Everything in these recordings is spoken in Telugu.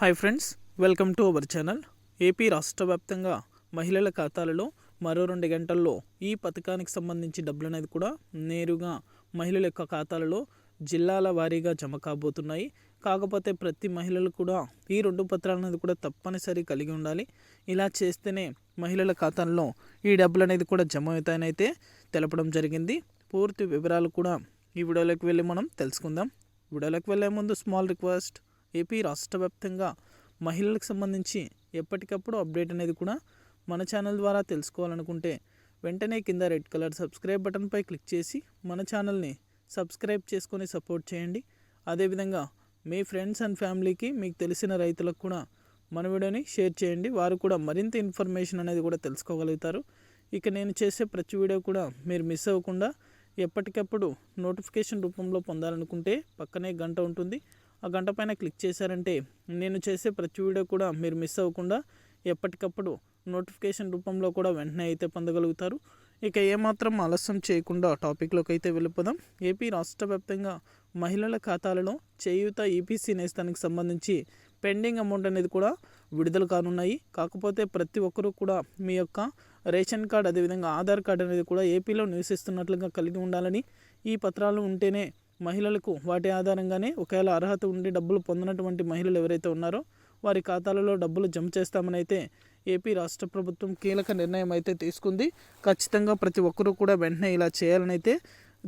Hi friends welcome to our channel AP రాష్ట్ర వ్యాప్తంగా మహిళల ఖాతాలలో మరో రెండు గంటల్లో ఈ పథకానికి సంబంధించి డబ్బులు అనేది కూడా నేరుగా మహిళల యొక్క ఖాతాలలో జిల్లాల వారీగా జమ కాబోతున్నాయి. కాకపోతే ప్రతి మహిళలు కూడా ఈ రెండు పత్రాలు అనేది కూడా తప్పనిసరి కలిగి ఉండాలి. ఇలా చేస్తేనే మహిళల ఖాతాల్లో ఈ డబ్బులు అనేది కూడా జమ అవుతాయని అయితే తెలపడం జరిగింది. పూర్తి వివరాలు కూడా ఈ వీడియోలోకి వెళ్ళి మనం తెలుసుకుందాం. వీడియోలోకి వెళ్ళే ముందు స్మాల్ రిక్వెస్ట్ ఏపీ రాష్ట్ర వ్యాప్తంగా మహిళలకు సంబంధించి ఎప్పటికప్పుడు అప్డేట్ అనేది కూడా మన ఛానల్ ద్వారా తెలుసుకోవాలనుకుంటే వెంటనే కింద రెడ్ కలర్ సబ్స్క్రైబ్ బటన్పై క్లిక్ చేసి మన ఛానల్ని సబ్స్క్రైబ్ చేసుకొని సపోర్ట్ చేయండి. అదేవిధంగా మీ ఫ్రెండ్స్ అండ్ ఫ్యామిలీకి మీకు తెలిసిన రైతులకు కూడా మన వీడియోని షేర్ చేయండి. వారు కూడా మరింత ఇన్ఫర్మేషన్ అనేది కూడా తెలుసుకోగలుగుతారు. ఇక నేను చేసే ప్రతి వీడియో కూడా మీరు మిస్ అవ్వకుండా ఎప్పటికప్పుడు నోటిఫికేషన్ రూపంలో పొందాలనుకుంటే పక్కనే గంట ఉంటుంది. ఆ గంట పైన క్లిక్ చేశారంటే నేను చేసే ప్రతి వీడియో కూడా మీరు మిస్ అవ్వకుండా ఎప్పటికప్పుడు నోటిఫికేషన్ రూపంలో కూడా వెంటనే అయితే పొందగలుగుతారు. ఇక ఏమాత్రం ఆలస్యం చేయకుండా టాపిక్లోకి అయితే వెళ్ళిపోదాం. ఏపీ రాష్ట్ర వ్యాప్తంగా మహిళల ఖాతాలలో చేయూత ఈపీసీ నేస్తానికి సంబంధించి పెండింగ్ అమౌంట్ అనేది కూడా విడుదల కానున్నాయి. కాకపోతే ప్రతి ఒక్కరూ కూడా మీ యొక్క రేషన్ కార్డ్ అదేవిధంగా ఆధార్ కార్డ్ అనేది కూడా ఏపీలో నివసిస్తున్నట్లుగా కలిగి ఉండాలని ఈ పత్రాలు ఉంటేనే మహిళలకు వాటి ఆధారంగానే ఒకవేళ అర్హత ఉండి డబ్బులు పొందినటువంటి మహిళలు ఎవరైతే ఉన్నారో వారి ఖాతాలలో డబ్బులు జమ చేస్తామని అయితే ఏపీ రాష్ట్ర ప్రభుత్వం కీలక నిర్ణయం అయితే తీసుకుంది. ఖచ్చితంగా ప్రతి ఒక్కరూ కూడా వెంటనే ఇలా చేయాలని అయితే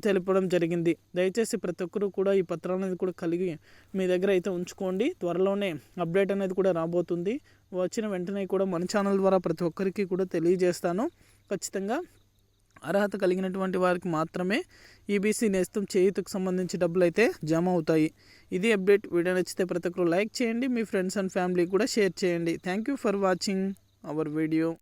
తెలుపడం జరిగింది. దయచేసి ప్రతి ఒక్కరూ కూడా ఈ పత్రాలు అనేది కూడా కలిగి మీ దగ్గర అయితే ఉంచుకోండి. త్వరలోనే అప్డేట్ అనేది కూడా రాబోతుంది. వచ్చిన వెంటనే కూడా మన ఛానల్ ద్వారా ప్రతి ఒక్కరికి కూడా తెలియజేస్తాను. ఖచ్చితంగా అర్హత కలిగినటువంటి వారికి మాత్రమే ఈబీసీ నేస్తం చేయుతకు సంబంధించి డబ్బులు అయితే జమ అవుతాయి ఇది అప్డేట్. వీడియో నచ్చితే ప్రతి ఒక్కరు లైక్ చేయండి. మీ ఫ్రెండ్స్ అండ్ ఫ్యామిలీ కూడా షేర్ చేయండి. Thank you for watching our video